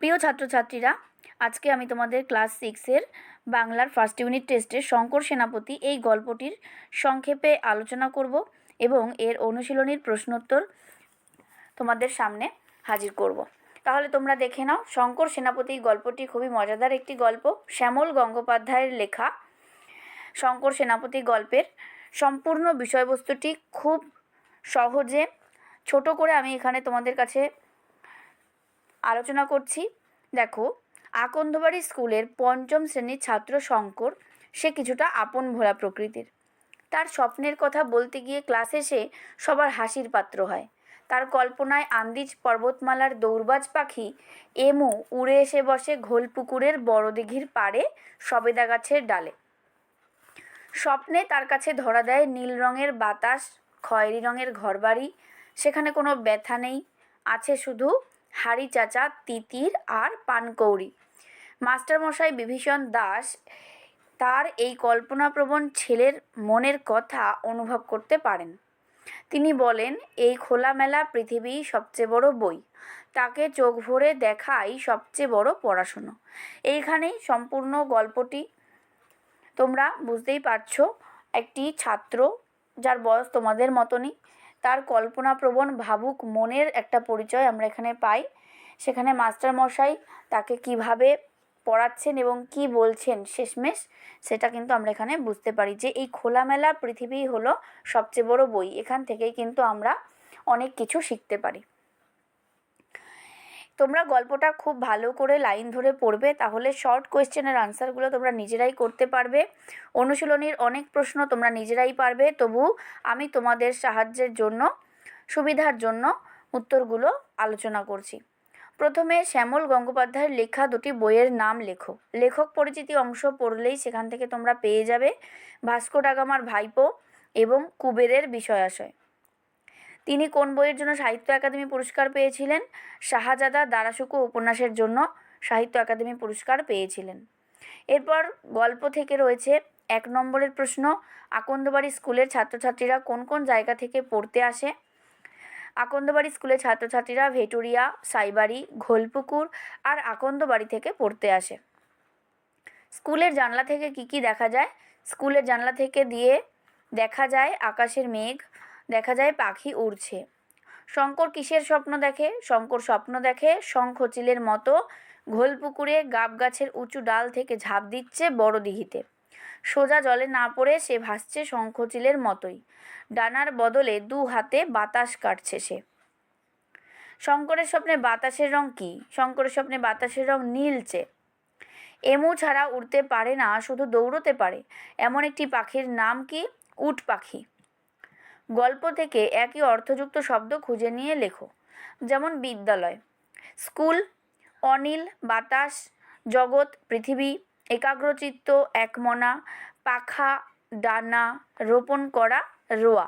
প্রিয় ছাত্রছাত্রীরা, আজকে আমি তোমাদের ক্লাস সিক্সের বাংলার ফার্স্ট ইউনিট টেস্টে শঙ্কর সেনাপতি এই গল্পটির সংক্ষেপে আলোচনা করব এবং এর অনুশীলনীর প্রশ্নোত্তর তোমাদের সামনে হাজির করব। তাহলে তোমরা দেখে নাও, শঙ্কর সেনাপতি গল্পটি খুবই মজাদার একটি গল্প। শ্যামল গঙ্গোপাধ্যায়ের লেখা শঙ্কর সেনাপতি গল্পের সম্পূর্ণ বিষয়বস্তুটি খুব সহজে, ছোট করে আমি এখানে তোমাদের কাছে আলোচনা করছি। দেখো, আকন্দবাড়ি স্কুলের পঞ্চম শ্রেণির ছাত্র শঙ্কর, সে কিছুটা আপন ভোলা প্রকৃতির। তার স্বপ্নের কথা বলতে গিয়ে ক্লাসে সে সবার হাসির পাত্র হয়। তার কল্পনায় আন্দিজ পর্বতমালার দৌড়বাজ পাখি এমু উড়ে এসে বসে ঘোলপুকুরের বড় দিঘির পাড়ে সবেদা গাছের ডালে। স্বপ্নে তার কাছে ধরা দেয় নীল রঙের বাতাস, খয়েরি রঙের ঘরবাড়ি, সেখানে কোনো ব্যথা নেই, আছে শুধু হাড়ি চাচা, তিতির আর পানকৌড়ি। মাস্টারমশাই বিভীষণ দাস তার এই কল্পনাপ্রবণ ছেলের মনের কথা অনুভব করতে পারেন। তিনি বলেন, এই খোলামেলা পৃথিবী সবচেয়ে বড় বই। তাকে চোখ ভরে দেখাই সবচেয়ে বড় পড়াশুনো। এইখানেই সম্পূর্ণ গল্পটি। তোমরা বুঝতেই পারছ, একটি ছাত্র যার বয়স তোমাদের মতনই তার কল্পনাপ্রবণ ভাবুক মনের একটা পরিচয় আমরা এখানে পাই। সেখানে মাস্টারমশাই তাকে কীভাবে পড়াচ্ছেন এবং কি বলছেন শেষমেশ সেটা কিন্তু আমরা এখানে বুঝতে পারি যে এই খোলামেলা পৃথিবী হলো সবচেয়ে বড় বই। এখান থেকেই কিন্তু আমরা অনেক কিছু শিখতে পারি। তোমরা গল্পটা খুব ভালো করে লাইন ধরে পড়বে, তাহলে শর্ট কোয়েশ্চেনের আনসারগুলো তোমরা নিজেরাই করতে পারবে। অনুশীলনীর অনেক প্রশ্ন তোমরা নিজেরাই পারবে, তবু আমি তোমাদের সাহায্যের জন্য, সুবিধার জন্য উত্তরগুলো আলোচনা করছি। প্রথমে শ্যামল গঙ্গোপাধ্যায়ের লেখা দুটি বইয়ের নাম লেখো। লেখক পরিচিতি অংশ পড়লেই সেখান থেকে তোমরা পেয়ে যাবে ভাস্কো ডাগামার ভাইপো এবং কুবেরের বিষয়াশয়। তিনি কোন বইয়ের জন্য সাহিত্য একাডেমি পুরস্কার পেয়েছিলেন? শাহজাদা দারাশুকো উপন্যাসের জন্য সাহিত্য একাডেমি পুরস্কার পেয়েছিলেন। এরপর গল্প থেকে রয়েছে এক নম্বরের প্রশ্ন, আকন্দবাড়ি স্কুলের ছাত্রছাত্রীরা কোন কোন জায়গা থেকে পড়তে আসে? আকন্দবাড়ি স্কুলের ছাত্রছাত্রীরা ভেটুরিয়া, সাইবাড়ি, ঘোলপুকুর আর আকন্দবাড়ি থেকে পড়তে আসে। স্কুলের জানলা থেকে কি কি দেখা যায়? স্কুলের জানলা থেকে দিয়ে দেখা যায় আকাশের মেঘ দেখা যায় পাখি উড়ছে। শঙ্কর কিসের স্বপ্ন দেখে? শঙ্কর স্বপ্ন দেখে শঙ্খচিলের মতো ঘোল পুকুরে গাব গাছের উঁচু ডাল থেকে ঝাঁপ দিচ্ছে বড় দিঘিতে। সোজা জলে না পড়ে সে ভাসছে শঙ্খচিলের মতোই। ডানার বদলে দু হাতে বাতাস কাটছে সে। শঙ্করের স্বপ্নে বাতাসের রং কী? শঙ্করের স্বপ্নে বাতাসের রং নীলচে এমু ছাড়া উড়তে পারে না, শুধু দৌড়তে পারে। এমন একটি পাখির নাম কি? উট পাখি। গল্প থেকে একই অর্থযুক্ত শব্দ খুঁজে নিয়ে লেখো। যেমন বিদ্যালয়। স্কুল, অনিল, বাতাস, জগৎ, পৃথিবী, একাগ্রচিত্ত, একমনা, পাখা, ডানা, রোপণ করা, রোয়া।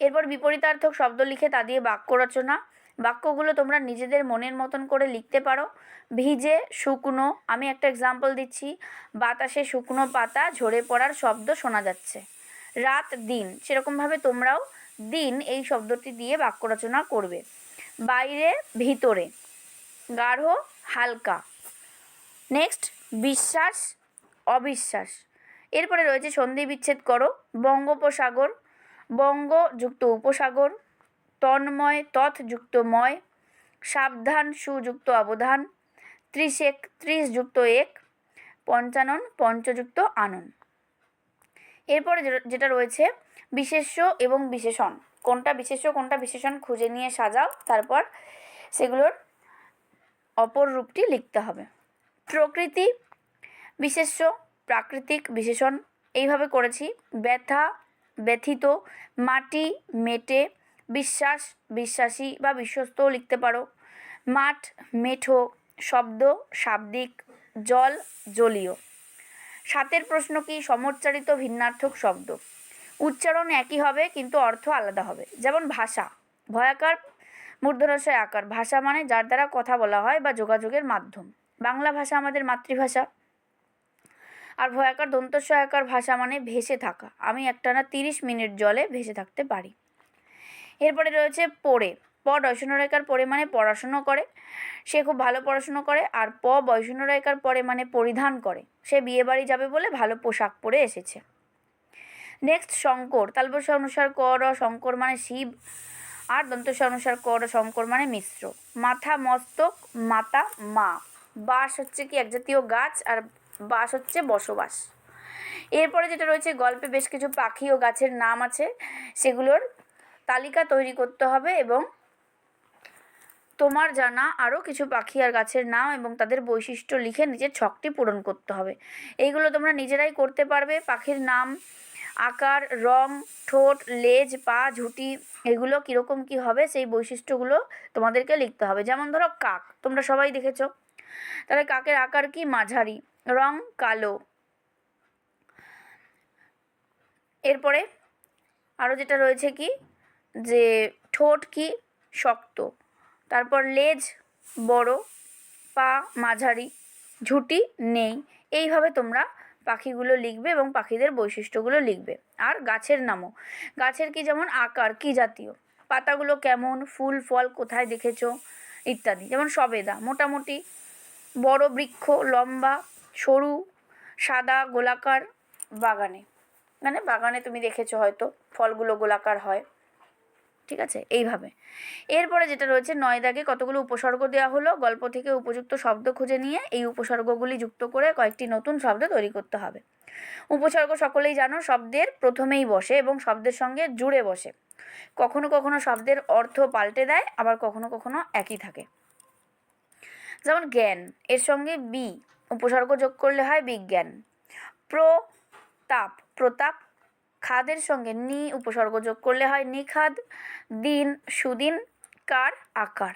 এরপর বিপরীতার্থক শব্দ লিখে তা দিয়ে বাক্য রচনা। বাক্যগুলো তোমরা নিজেদের মনের মতন করে লিখতে পারো। ভিজে শুকনো, আমি একটা এক্সাম্পল দিচ্ছি, বাতাসে শুকনো পাতা ঝরে পড়ার শব্দ শোনা যাচ্ছে। রাত, দিন। সেরকমভাবে তোমরাও দিন এই শব্দটি দিয়ে বাক্য রচনা করবে। বাইরে, ভিতরে। গাঢ়, হালকা। নেক্সট বিশ্বাস, অবিশ্বাস। এরপরে রয়েছে সন্ধি বিচ্ছেদ করো, বঙ্গোপসাগর। বঙ্গ যুক্ত উপসাগর। তন্ময়, তথ যুক্ত ময়। সাবধান, সুযুক্ত অবধান। ত্রিশেক, ত্রিশ যুক্ত এক। পঞ্চানন, পঞ্চযুক্ত আনন। এরপরে যেটা রয়েছে, বিশেষ্য এবং বিশেষণ। কোনটা বিশেষ্য, কোনটা বিশেষণ খুঁজে নিয়ে সাজাও, তারপর সেগুলোর অপর রূপটি লিখতে হবে। প্রকৃতি, বিশেষ্য, প্রাকৃতিক বিশেষণ, এইভাবে করেছি। ব্যথা, ব্যথিত, মাটি, মেটে, বিশ্বাস, বিশ্বাসী বা বিশ্বস্তও লিখতে পারো। মাঠ, মেঠো, শব্দ, শাব্দিক, জল, জলীয়। সাতের প্রশ্ন কি সমচ্চারিত ভিন্নার্থক শব্দ? উচ্চারণ একই হবে, কিন্তু অর্থ আলাদা হবে। যেমন ভাষা, ভয়াকার মূর্ধনশয় আকার। ভাষা মানে যার দ্বারা কথা বলা হয় বা যোগাযোগের মাধ্যম। বাংলা ভাষা আমাদের মাতৃভাষা। আর ভয়াকার দন্তস্বয়াকার ভাষা মানে ভেসে থাকা। আমি একটানা তিরিশ মিনিট জলে ভেসে থাকতে পারি। এরপরে রয়েছে পড়ে। প ডয়সনরেকার পরে মানে পড়াশুনো করে, সে খুব ভালো পড়াশুনো করে, আর প বয়সনরেকার পরে মানে পরিধান করে, সে বিয়ে বাড়ি যাবে বলে ভালো পোশাক পরে এসেছে। নেক্সট শঙ্কর তালবস্য অনুসার ক, র, শঙ্কর মানে শিব, আর দন্তস্য অনুসার ক, র, শঙ্কর মানে মিশ্র। মাথা মস্তক, মাতা মা। বাস হচ্ছে কি এক জাতীয় গাছ, আর বাস হচ্ছে বসবাস। এরপরে যেটা রয়েছে, গল্পে বেশ কিছু পাখি ও গাছের নাম আছে, সেগুলোর তালিকা তৈরি করতে হবে এবং তোমার জানা আরও কিছু পাখি আর গাছের নাম এবং তাদের বৈশিষ্ট্য লিখে নিজের ছকটি পূরণ করতে হবে। এইগুলো তোমরা নিজেরাই করতে পারবে। পাখির নাম, আকার, রং, ঠোঁট, লেজ, পা, ঝুঁটি, এগুলো কীরকম কী হবে সেই বৈশিষ্ট্যগুলো তোমাদেরকে লিখতে হবে। যেমন ধরো কাক, তোমরা সবাই দেখেছ। তাহলে কাকের আকার কি? মাঝারি, রং কালো। এরপরে আরও যেটা রয়েছে কি? যে ঠোঁট কি? শক্ত। তারপর লেজ বড়, পা মাঝারি, ঝুঁটি নেই। এইভাবে তোমরা পাখিগুলো লিখবে এবং পাখিদের বৈশিষ্ট্যগুলো লিখবে। আর গাছের নামও। গাছের কি যেমন আকার, কি জাতীয়? পাতাগুলো কেমন? ফুল, ফল কোথায় দেখেছ? ইত্যাদি। যেমন সবেদা। মোটামুটি বড় বৃক্ষ, লম্বা, সরু, সাদা, গোলাকার বাগানে। মানে বাগানে তুমি দেখেছ হয়তো ফলগুলো গোলাকার হয়। ঠিক আছে? এইভাবে। এরপরে যেটা রয়েছে, নয় দাগে কতগুলো উপসর্গ দেওয়া হলো? গল্প থেকে উপযুক্ত শব্দ খুঁজে নিয়ে এই উপসর্গগুলি যুক্ত করে কয়েকটি নতুন শব্দ তৈরি করতে হবে। উপসর্গ সকলেই জানো, শব্দের প্রথমেই বসে এবং শব্দের সঙ্গে জুড়ে বসে। কখনো কখনো শব্দের অর্থ পাল্টে দেয়, আবার কখনো কখনো একই থাকে। যেমন জ্ঞান, এর সঙ্গে বি, উপসর্গ যোগ করলে হয় বিজ্ঞান। প্রতাপ প্রতাপ খাদের সঙ্গে নি উপসর্গ যোগ করলে হয় নিখাদ, দিন, সুদিন, কার, আকার।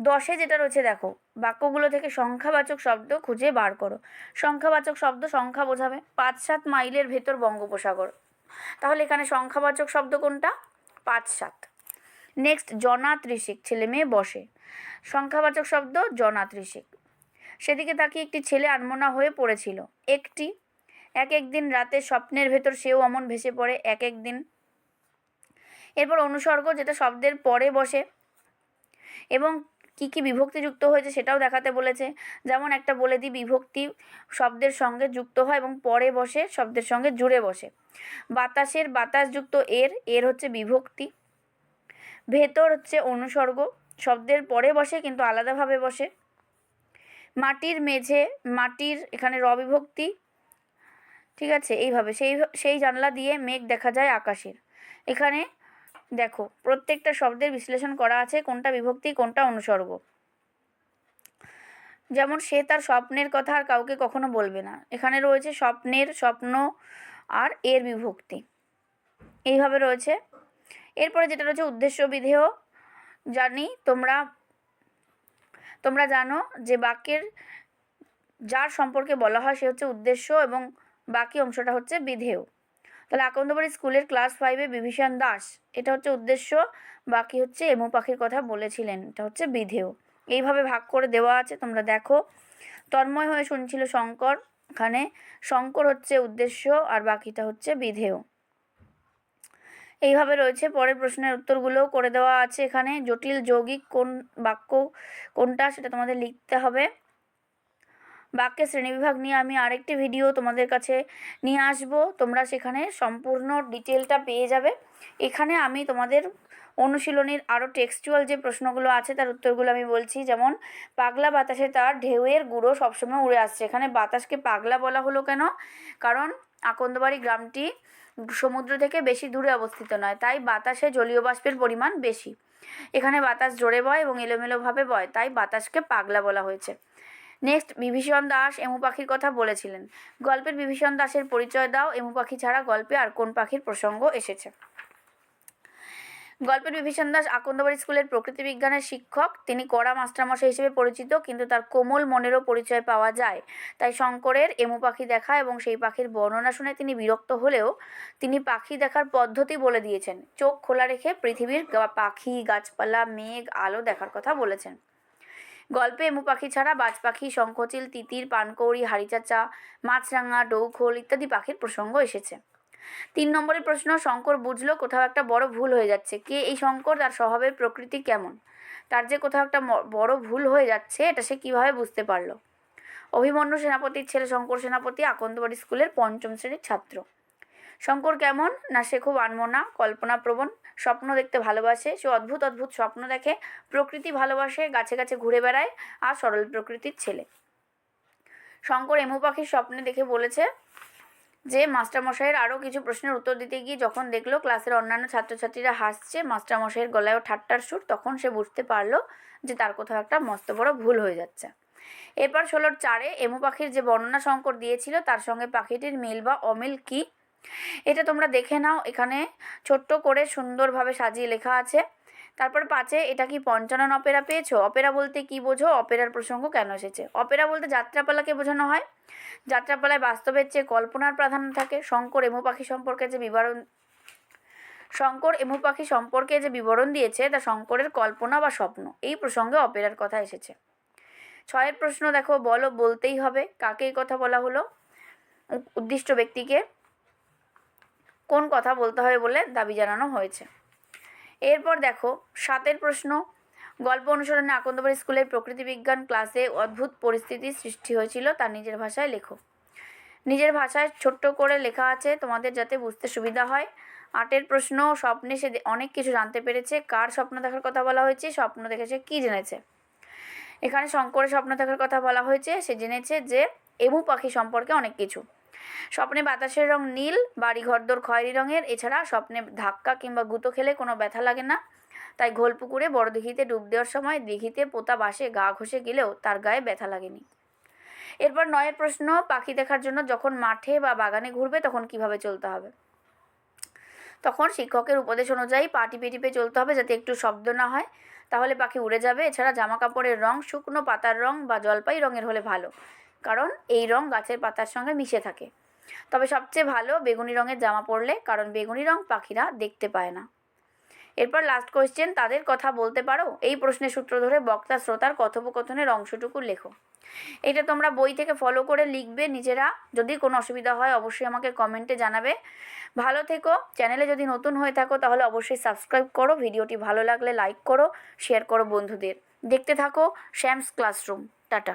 দশে যেটা রয়েছে দেখো, বাক্যগুলো থেকে সংখ্যাবাচক শব্দ খুঁজে বার করো। সংখ্যাবাচক শব্দ সংখ্যা বোঝাবে। পাঁচ সাত মাইলের ভেতর বঙ্গোপসাগর। তাহলে এখানে সংখ্যাবাচক শব্দ কোনটা? পাঁচ সাত। নেক্সট জনাত্রিশিক ছেলে মেয়ে বসে। সংখ্যাবাচক শব্দ জনাত্রিশিক সেদিকে তাকিয়ে একটি ছেলে আনমনা হয়ে পড়েছিল। একটি এক এক দিন রাতে স্বপ্নের ভেতর সেও অমন ভেসে পড়ে, এক এক দিন। এরপর অনুসর্গ, যেটা শব্দের পরে বসে। এবং কী কী বিভক্তি যুক্ত হয়েছে সেটাও দেখাতে বলেছে। যেমন একটা বলে দিই, বিভক্তি শব্দের সঙ্গে যুক্ত হয় এবং পরে বসে, শব্দের সঙ্গে জুড়ে বসে। বাতাসের বাতাসযুক্ত এর এর হচ্ছে বিভক্তি। ভেতর হচ্ছে অনুসর্গ, শব্দের পরে বসে কিন্তু আলাদাভাবে বসে। মাটির মেঝে, মাটির এখানে র বিভক্তি ঠিক আছে? এইভাবে। সেই সেই জানলা দিয়ে মেঘ দেখা যায় আকাশের। এখানে দেখো, প্রত্যেকটা শব্দের বিশ্লেষণ করা আছে কোনটা বিভক্তি, কোনটা অনুসর্গ। যেমন, সে তার স্বপ্নের কথা আর কাউকে কখনো বলবে না। এখানে রয়েছে স্বপ্নের স্বপ্ন আর এর বিভক্তি। এইভাবে রয়েছে। এরপরে যেটা রয়েছে, উদ্দেশ্য বিধেয়। জানি, তোমরা তোমরা জানো যে বাক্যের যার সম্পর্কে বলা হয় সে হচ্ছে উদ্দেশ্য এবং বাকি অংশটা হচ্ছে বিধেয়। তাহলে আকন্দবাড়ি স্কুলের ক্লাস ফাইভে বিভীষণ দাস, এটা হচ্ছে উদ্দেশ্য, বাকি হচ্ছে এমু পাখির কথা বলেছিলেন, এটা হচ্ছে বিধেয়। এইভাবে ভাগ করে দেওয়া আছে, তোমরা দেখো। তন্ময় হয়ে শুনছিল শঙ্কর, এখানে শঙ্কর হচ্ছে উদ্দেশ্য আর বাকিটা হচ্ছে বিধেয়। এইভাবে রয়েছে, পরের প্রশ্নের উত্তরগুলোও করে দেওয়া আছে এখানে। জটিল যৌগিক কোন বাক্য কোনটা সেটা তোমাদের লিখতে হবে। বাক্যের শ্রেণীবিভাগ নিয়ে আমি আরেকটি ভিডিও তোমাদের কাছে নিয়ে আসব। তোমরা সেখানে সম্পূর্ণ ডিটেলটা পেয়ে যাবে। এখানে আমি তোমাদের অনুশীলনীর আরও টেক্সচুয়াল যে প্রশ্নগুলো আছে, তার উত্তরগুলো আমি বলছি। যেমন, পাগলা বাতাসে তার ঢেউয়ের গুঁড়ো সবসময় উড়ে আসছে। এখানে বাতাসকে পাগলা বলা হলো কেন? কারণ, আকন্দবাড়ি গ্রামটি সমুদ্র থেকে বেশি দূরে অবস্থিত নয়, তাই বাতাসে জলীয় বাষ্পের পরিমাণ বেশি। এখানে বাতাস জোরে বয় এবং এলোমেলোভাবে বয়, তাই বাতাসকে পাগলা বলা হয়েছে। নেক্সট বিভীষণ দাস এমু পাখির কথা বলেছিলেন। গল্পের বিভীষণ দাসের পরিচয় দাও, এমু পাখি ছাড়া গল্পে আর কোন পাখির প্রসঙ্গ এসেছে? গল্পের বিভীষণ দাস আকন্দবাড়ি স্কুলের প্রকৃতি বিজ্ঞানের শিক্ষক। তিনি কড়া মাস্টারমশাই হিসেবে পরিচিত, কিন্তু তার কোমল মনেরও পরিচয় পাওয়া যায়। তাই শঙ্করের এমু পাখি দেখা এবং সেই পাখির বর্ণনা শুনে তিনি বিরক্ত হলেও তিনি পাখি দেখার পদ্ধতি বলে দিয়েছেন। চোখ খোলা রেখে পৃথিবীর পাখি গাছপালা, মেঘ, আলো দেখার কথা বলেছেন। গল্পে এমু পাখি ছাড়া বাজ পাখি, শঙ্খচিল, তিতির, পানকৌড়ি হাড়িচাচা মাছরাঙা ডৌখোল ইত্যাদি পাখির প্রসঙ্গ এসেছে। তিন নম্বরের প্রশ্ন, শঙ্কর বুঝলো কোথাও একটা বড় ভুল হয়ে যাচ্ছে। কে এই শঙ্কর? তার স্বভাবের প্রকৃতি কেমন? তার যে কোথাও একটা বড় ভুল হয়ে যাচ্ছে, এটা সে কীভাবে বুঝতে পারল? অভিমন্যু সেনাপতির ছেলে শঙ্কর সেনাপতি আকন্দবাড়ি স্কুলের পঞ্চম শ্রেণির ছাত্র। শঙ্কর কেমন? না সে খুব আনমনা, কল্পনাপ্রবণ স্বপ্ন দেখতে ভালোবাসে। সে অদ্ভুত অদ্ভুত স্বপ্ন দেখে, প্রকৃতি ভালোবাসে, গাছে গাছে ঘুরে বেড়ায় আর সরল প্রকৃতির ছেলে। শঙ্কর এমু পাখির স্বপ্নে দেখে বলেছে যে, মাস্টারমশাইয়ের আরও কিছু প্রশ্নের উত্তর দিতে গিয়ে যখন দেখল ক্লাসের অন্যান্য ছাত্রছাত্রীরা হাসছে মাস্টারমশাইয়ের গলায়ও ঠাট্টার সুর, তখন সে বুঝতে পারল যে তার কোথাও একটা মস্ত বড় ভুল হয়ে যাচ্ছে। এরপর ষোলোর চারে এমু পাখির যে বর্ণনা শঙ্কর দিয়েছিল, তার সঙ্গে পাখিটির মিল বা অমিল কী? এটা তোমরা দেখে নাও, এখানে ছোট্ট করে সুন্দরভাবে সাজিয়ে লেখা আছে। তারপর পাঁচে, এটা কি পঞ্চানন অপেরা পেয়েছ? অপেরা বলতে কি বোঝো? অপেরার প্রসঙ্গ কেন এসেছে? অপেরা বলতে যাত্রাপালাকে বোঝানো হয়। যাত্রাপালায় বাস্তবের চেয়ে কল্পনার প্রাধান্য থাকে। শঙ্কর এমু পাখি সম্পর্কে যে বিবরণ, শঙ্কর এমু পাখি সম্পর্কে যে বিবরণ দিয়েছে, তা শঙ্করের কল্পনা বা স্বপ্ন। এই প্রসঙ্গে অপেরার কথা এসেছে। ছয়ের প্রশ্ন দেখো, বলো, বলতেই হবে। কাকে এই কথা বলা হলো? উদ্দিষ্ট ব্যক্তিকে। কোন কথা বলতে হবে বলে দাবি জানানো হয়েছে। এরপর দেখো, সাতের প্রশ্ন, গল্প অনুসরণে আকন্দবাড়ি স্কুলের প্রকৃতি বিজ্ঞান ক্লাসে অদ্ভুত পরিস্থিতির সৃষ্টি হয়েছিল তার নিজের ভাষায় লেখো। নিজের ভাষায় ছোট্ট করে লেখা আছে, তোমাদের যাতে বুঝতে সুবিধা হয়। আটের প্রশ্ন, স্বপ্নে সে অনেক কিছু জানতে পেরেছে, কার স্বপ্ন দেখার কথা বলা হয়েছে, স্বপ্ন দেখেছে, কি জেনেছে? এখানে শঙ্করের স্বপ্ন দেখার কথা বলা হয়েছে, সে জেনেছে যে, এমু পাখি সম্পর্কে অনেক কিছু। স্বপ্নে বাতাসের রং নীল, বাড়ি ঘরদোর খয়েরি রঙের। এছাড়া স্বপ্নে ধাক্কা কিংবা গুঁতো খেলে কোনো ব্যথা লাগে না। তাই ঘোল পুকুরে বড় দিঘিতে ডুব দেওয়ার সময় দিঘিতে পোতা বাসে গা ঘষে গেলেও তার গায়ে ব্যথা লাগেনি। এরপর নয়ের প্রশ্ন, পাখি দেখার জন্য যখন মাঠে বা বাগানে ঘুরবে তখন কীভাবে চলতে হবে? তখন শিক্ষকের উপদেশ অনুযায়ী পা টিপে টিপে চলতে হবে যাতে একটু শব্দ না হয়। তাহলে পাখি উড়ে যাবে। এছাড়া জামা কাপড়ের রং, শুকনো পাতার রং বা জলপাই রঙের হলে ভালো। কারণ এই রং গাছের পাতার সঙ্গে মিশে থাকে। তবে সবচেয়ে ভালো বেগুনি রঙের জামা পরলে, কারণ বেগুনি রং পাখিরা দেখতে পায় না। এরপর লাস্ট কোয়েশ্চেন তাদের কথা বলতে পারো? এই প্রশ্নের সূত্র ধরে বক্তা শ্রোতার কথোপকথনের অংশটুকু লেখো। এটা তোমরা বই থেকে ফলো করে লিখবে নিজেরা। যদি কোনো অসুবিধা হয়, অবশ্যই আমাকে কমেন্টে জানাবে। ভালো থেকো। চ্যানেলে যদি নতুন হয়ে থাকো, তাহলে অবশ্যই সাবস্ক্রাইব করো। ভিডিওটি ভালো লাগলে লাইক করো শেয়ার করো বন্ধুদের। দেখতে থাকো শ্যামস ক্লাসরুম টাটা।